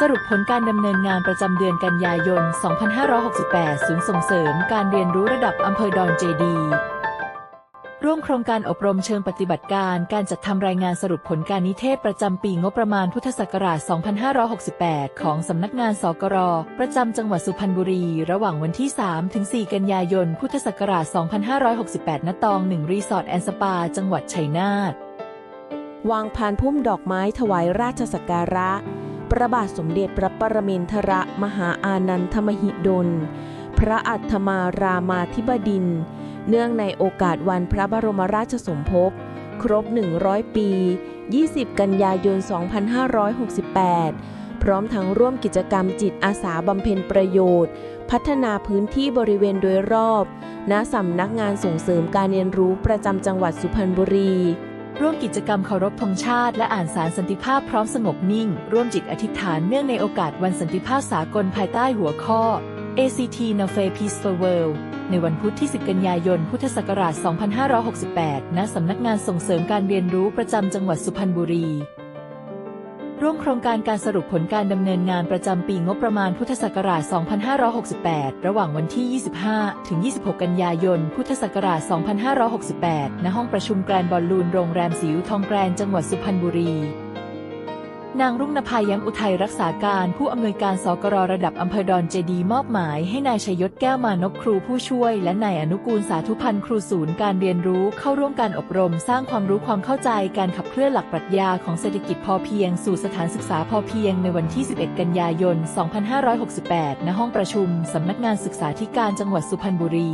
สรุปผลการดำเนินงานประจำเดือนกันยายน 2568 ศูนย์ส่งเสริมการเรียนรู้ระดับอำเภอดอนเจดี ร่วมโครงการอบรมเชิงปฏิบัติการ การจัดทำรายงานสรุปผลการนิเทศประจำปีงบประมาณพุทธศักราช 2568 ของสำนักงานสกร ประจำจังหวัดสุพรรณบุรี ระหว่างวันที่3ถึง4กันยายน พุทธศักราช 2568 ณ ตอง 1 รีสอร์ทแอนด์สปา จังหวัดชัยนาทวางพานพุ่มดอกไม้ถวายราชสักการะ ประบาทสมเด็จพระปรมินทรมหาอานันทมหิดล พระอัฏฐมารามาธิบดิน เนื่องในโอกาสวันพระบรมราชสมภพ ครบ 100 ปี 20 กันยายน 2568พร้อมทั้งร่วมกิจกรรมจิตอาสาบำเพ็ญประโยชน์ พัฒนาพื้นที่บริเวณโดยรอบ ณสำนักงานส่งเสริมการเรียนรู้ประจำจังหวัดสุพรรณบุรี ร่วมกิจกรรมเคารพธงชาติ และอ่านสารสันติภาพพร้อมสงบนิ่ง ร่วมจิตอธิษฐานเนื่องในโอกาสวันสันติภาพสากลภายใต้หัวข้อ ACT n a f e Peace for World ในวันพุธที่ 10 กันยายน พุทธศักราช 2568 ณ สำนักงานส่งเสริมการเรียนรู้ประจำจังหวัดสุพรรณบุรี ร่วมโครงการการสรุปผลการดำเนินงานประจำปีงบประมาณพุทธศักราช 2568 ระหว่างวันที่ 25 ถึง 26 กันยายน พุทธศักราช 2568 ณ ห้องประชุมแกรนบอลลูนโรงแรมสิวทองแกรนจังหวัดสุพรรณบุรี นางรุ่งนภาย้ำอุทัยรักษาการผู้อำนวยการสกรระดับอำเภอดอนเจดีมอบหมายให้นายชยศแก้วมานพครูผู้ช่วย และนายอนุกูลสาธุพันธ์ครูศูนย์การเรียนรู้เข้าร่วมการอบรม สร้างความรู้ความเข้าใจการขับเคลื่อนหลักปรัชญาของเศรษฐกิจพอเพียง สู่สถานศึกษาพอเพียงในวันที่ 11 กันยายน 2568 ณ ห้องประชุมสำนักงานศึกษาธิการจังหวัดสุพรรณบุรี